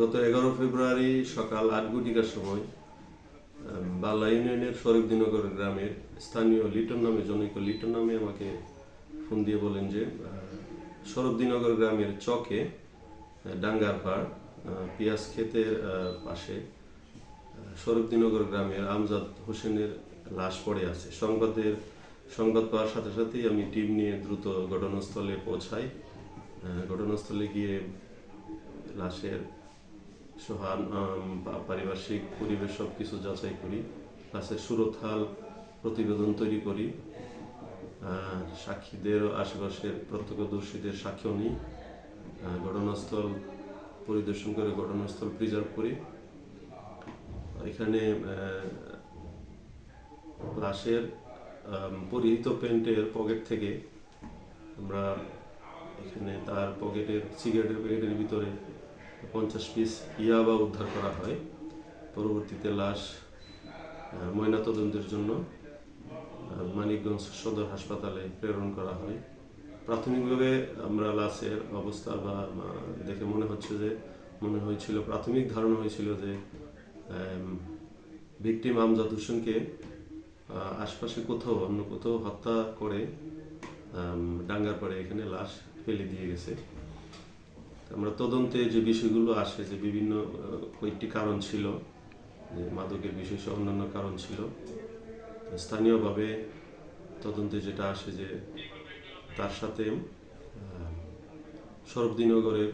গত এগারো ফেব্রুয়ারি সকাল আট ঘটিকার সময় বাল্লা ইউনিয়নের শরীফদিনগর গ্রামের স্থানীয় লিটন নামে জনৈক লিটন নামে আমাকে ফোন দিয়ে বলেন যে শরফদিনগর গ্রামের চকে ডাঙ্গার পাড় পেঁয়াজ ক্ষেতের পাশে শরফদিনগর গ্রামের আমজাদ হোসেনের লাশ পড়ে আছে। সংবাদের, সংবাদ পাওয়ার সাথে সাথেই আমি টিম নিয়ে দ্রুত ঘটনাস্থলে পৌঁছাই। ঘটনাস্থলে গিয়ে লাশের সোহান পারিপার্শ্বিক পরিবেশ সব কিছু যাচাই করি। লাশের সুরতহাল প্রতিবেদন তৈরি করি। সাক্ষীদের আশেপাশের প্রত্যক্ষদর্শীদের সাক্ষ্য নিই। ঘটনাস্থল পরিদর্শন করে ঘটনাস্থল প্রিজার্ভ করি। এখানে লাশের পরিহিত প্যান্টের পকেট থেকে আমরা এখানে তার পকেটের সিগারেটের প্যাকেটের ভিতরে পঞ্চাশ পিস ইয়াবা উদ্ধার করা হয় পরবর্তীতে লাশ ময়নাতদন্তের জন্য মানিকগঞ্জ সদর হাসপাতালে প্রেরণ করা হয়। প্রাথমিকভাবে আমরা লাশের অবস্থা বা দেখে মনে হচ্ছে যে, মনে হয়েছিল, প্রাথমিক ধারণা হয়েছিল যে ভিকটিম আমজাদ হোসেনকে আশপাশে কোথাও, অন্য কোথাও হত্যা করে ডাঙ্গার পরে এখানে লাশ ফেলে দিয়ে গেছে। আমরা তদন্তে যে বিষয়গুলো আসে যে বিভিন্ন কয়েকটি কারণ ছিল যে মাদকের বিষয় সহ অন্যান্য কারণ ছিল স্থানীয়ভাবে তদন্তে যেটা আসে যে তার সাথে আহ, শরফদিনগরের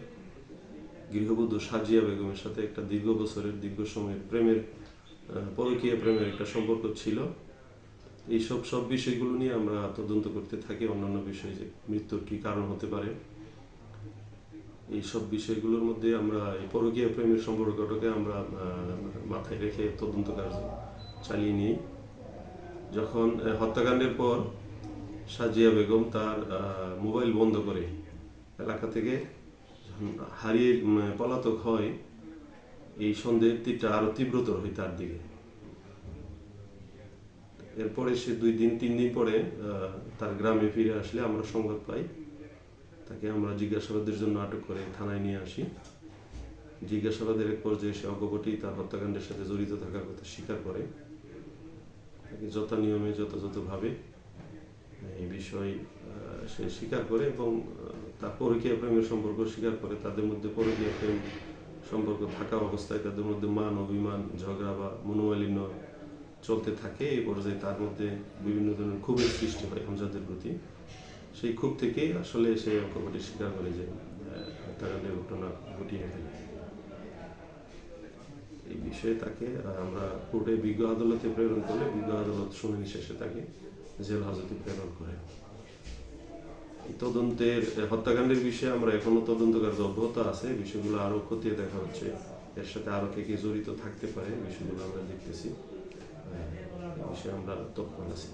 গৃহবধূ সাজিয়া বেগমের সাথে একটা দীর্ঘ বছরের দীর্ঘ সময়ের প্রেমের পরকীয়া প্রেমের একটা সম্পর্ক ছিল। এই সব সব বিষয়গুলো নিয়ে আমরা তদন্ত করতে থাকি অন্যান্য বিষয়ে যে মৃত্যুর কী কারণ হতে পারে। এই সব বিষয়গুলোর মধ্যে আমরা এই পরকীয়া প্রেমের সম্পর্কটাকে আমরা মাথায় রেখে তদন্ত কার্য চালিয়ে নিই। যখন হত্যাকাণ্ডের পর সাজিয়া বেগম তার মোবাইল বন্ধ করে এলাকা থেকে হারিয়ে পলাতক হয়, এই সন্দেহের তীরটা আরও তীব্রতর হয় তার দিকে। এরপরে সে দুই দিন, তিন দিন পরে তার গ্রামে ফিরে আসলে আমরা সংবাদ পাই। তাকে আমরা জিজ্ঞাসাবাদের জন্য আটক করে থানায় নিয়ে আসি। জিজ্ঞাসাবাদের এক পর্যায়ে সে অকপটেই তার হত্যাকাণ্ডের সাথে জড়িত থাকার কথা স্বীকার করে। তাকে যথা নিয়মে, যথাযথভাবে এই বিষয় সে স্বীকার করে এবং তার পরকীয়া প্রেমের সম্পর্ক স্বীকার করে। তাদের মধ্যে পরকীয়া প্রেম সম্পর্ক থাকা অবস্থায় তাদের মধ্যে মান, অভিমান, ঝগড়া বা মনোমালিন্য চলতে থাকে। এই পর্যায়ে তার মধ্যে বিভিন্ন ধরনের ক্ষোভের সৃষ্টি হয় আমজাদের প্রতি। সেই ক্ষোভ থেকেই আসলে সে অকপটে স্বীকার করে যে হত্যাকাণ্ডের ঘটনা ঘটিয়ে ফেলে। এই বিষয়ে তাকে আমরা কোর্টে বিজ্ঞ আদালতে প্রেরণ করলে বিজ্ঞ আদালত শুনানি শেষে তাকে জেল হাজতে প্রেরণ করে। তদন্তের হত্যাকাণ্ডের বিষয়ে আমরা এখনও তদন্ত কার্য অব্যাহত আছে বিষয়গুলো আরও খতিয়ে দেখা হচ্ছে। এর সাথে আরও কে কে জড়িত থাকতে পারে বিষয়গুলো আমরা দেখতেছি। বিষয়ে আমরা তৎপর আছি।